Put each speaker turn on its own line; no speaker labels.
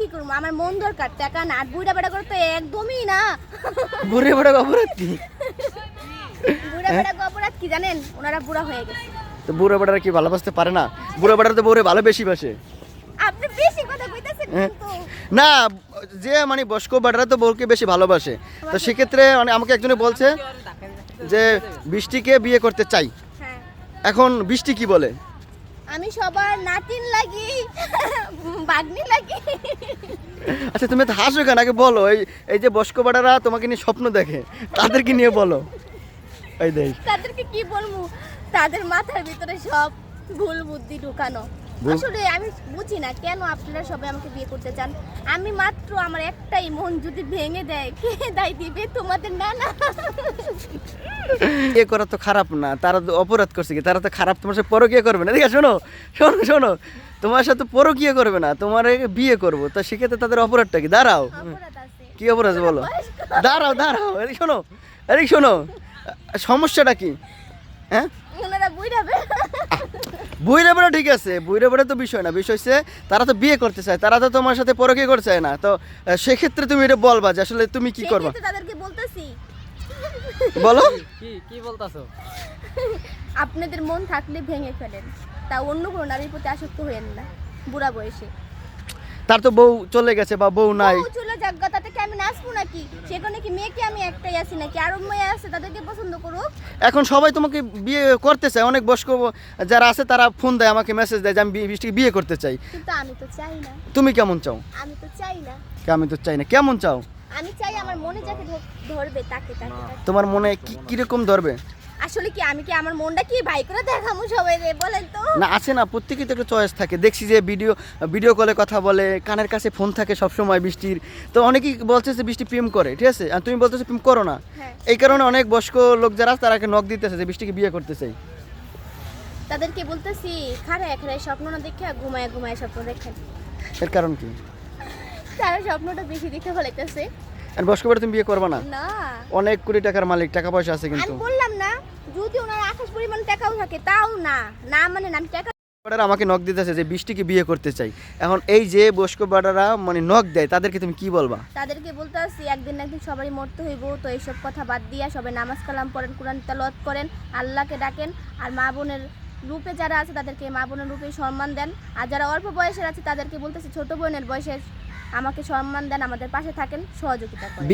কি করব? আমার মন দরকার টাকা না বুড়া বেড়া করে তো একদমই না।
বুড়ে বুড়ে অপরাধ কি
বুড়া বেড়া অপরাধ কি জানেন? ওনারা বুড়া হয়ে গেছে।
তো বুড়ো বেটারা কি ভালোবাসতে পারে না? বুড়ো বেটারা তো বউরে ভালো বেশি বাসে।
আপনি বেশি কথা কইতাছেন
হ্যাঁ।
কিন্তু।
না যে মানে বয়স্ক বেটারা তো বউকে বেশি ভালোবাসে। তো সেক্ষেত্রে মানে আমাকে একজনে বলছে যে বৃষ্টিকে বিয়ে করতে চাই।
হ্যাঁ।
এখন বৃষ্টি কি বলে?
আমি সবার নাতিন লাগি বাগনি লাগি।
আচ্ছা তুমি তো হাসো কেন? আগে বলো এই এই যে বয়স্ক বেটারা তোমাকে নিয়ে স্বপ্ন দেখে তাদেরকে নিয়ে বলো। এই দেখ।
তাদেরকে কি বলব? তাদের মাথার ভিতরে সব ভুল বুদ্ধি ঢুকানো। আসলে আমি বুঝি না কেন আপনারা সবাই আমাকে বিয়ে করতে চান? আমি মাত্র আমার একটাই মন যদি ভেঙে দেয় কে দায় দিবে? তোমাদের না না।
বিয়ে করা তো খারাপ না তারা তো অপরাধ করছে কি? তারা তো খারাপ তোমার সাথে পরো পরকিয়া করবে না। ঠিক আছে শোনো শোনো শোনো তোমার সাথে পরো পরকিয়া করবে না তোমার বিয়ে করব। তো সেক্ষেত্রে তাদের অপরাধটা কি? দাঁড়াও। কি অপরাধ বলো? দাঁড়াও দাঁড়াও এদিক শোনো এদিক শোনো। সমস্যাটা কি? হ্যাঁ?
বুঝাবে
বুইরে বেড়া ঠিক আছে বুইরে বেড়া তো বিষয় না। বিষয় হচ্ছে তারা তো বিয়ে করতে চায় তারা তো তোমার সাথে পরকিয়া করতে চায় না। তো সেক্ষেত্রে তুমি এটা বলবা যে আসলে তুমি কি করবা?
তাদেরকে বলতেছি।
বলো।
কি কি বলতাছো?
আপনাদের মন থাকলে ভেঙে ফেলেন। তা অন্য কোনো নারীর প্রতি আসক্ত হইেন না বুড়া বয়সে।
তার তো বউ চলে গেছে বা বউ নাই।
কি আমি নাকি? সেখানে কি মেয়েকে আমি একটাই আছি নাকি? আরও মেয়ে আছে তাদেরকে পছন্দ করুক।
এখন সবাই তোমাকে বিয়ে করতে চায় অনেক বয়স্ক যারা আছে তারা ফোন দেয় আমাকে মেসেজ দেয় যে আমি বৃষ্টিকে বিয়ে করতে চাই।
কিন্তু আমি তো চাই না।
তুমি কেমন চাও?
আমি তো চাই না।
আমি তো চাই না। কেমন চাও?
আমি চাই আমার মনে যাকে ধরবে তাকে তাকে তাকে।
তোমার মনে কি কীরকম ধরবে?
আসলে কি আমি কি আমার মনটা কি বাই করে দেখামু সবাই রে বলেন তো?
না আছে না প্রত্যেকেই তো একটা চয়েস থাকে। দেখছি যে ভিডিও ভিডিও কলে কথা বলে কানের কাছে ফোন থাকে সব সময় বৃষ্টির। তো অনেকেই বলছে যে বৃষ্টি প্রেম করে ঠিক আছে? আর তুমি বলতেছো প্রেম করো না।
হ্যাঁ।
এই কারণে অনেক বয়স্ক লোক যারা নখ দিতেছে যে বৃষ্টিকে বিয়ে করতে চাই
তাদেরকে বলতেছি খারায় খারায় স্বপ্ন না দেখে ঘুমায় ঘুমায় স্বপ্ন দেখেন।
এর কারণ কি?
তারা স্বপ্নটা বেশি দেখে ফেলাইতেছে
আর বয়স্ক তুমি বিয়ে করবে না?
না।
অনেক কোটি টাকার মালিক টাকা পয়সা আছে কিন্তু।
বললাম যদি ওনার আকাশ পরিমাণ টাকাও থাকে তাও না। না মানে না আমি টাকা
বেটারা আমাকে নখ দিতেছে যে বৃষ্টিকে বিয়ে করতে চাই। এখন এই যে বয়স্ক বেটারা মানে নখ দেয় তাদেরকে তুমি কি বলবা?
তাদেরকে বলতে আসছি একদিন না একদিন সবারই মরতে হইব। তো এইসব কথা বাদ দিয়া সবাই নামাজ কালাম পড়েন কোরআন তালাওয়াত করেন আল্লাহকে ডাকেন। আর মা বোনের রূপে যারা আছে তাদেরকে মা বোনের রূপে সম্মান দেন। আর যারা অল্প বয়সের আছে তাদেরকে বলতেছি ছোট বোনের বয়সের আমাকে সম্মান দেন আমাদের পাশে থাকেন সহযোগিতা করেন।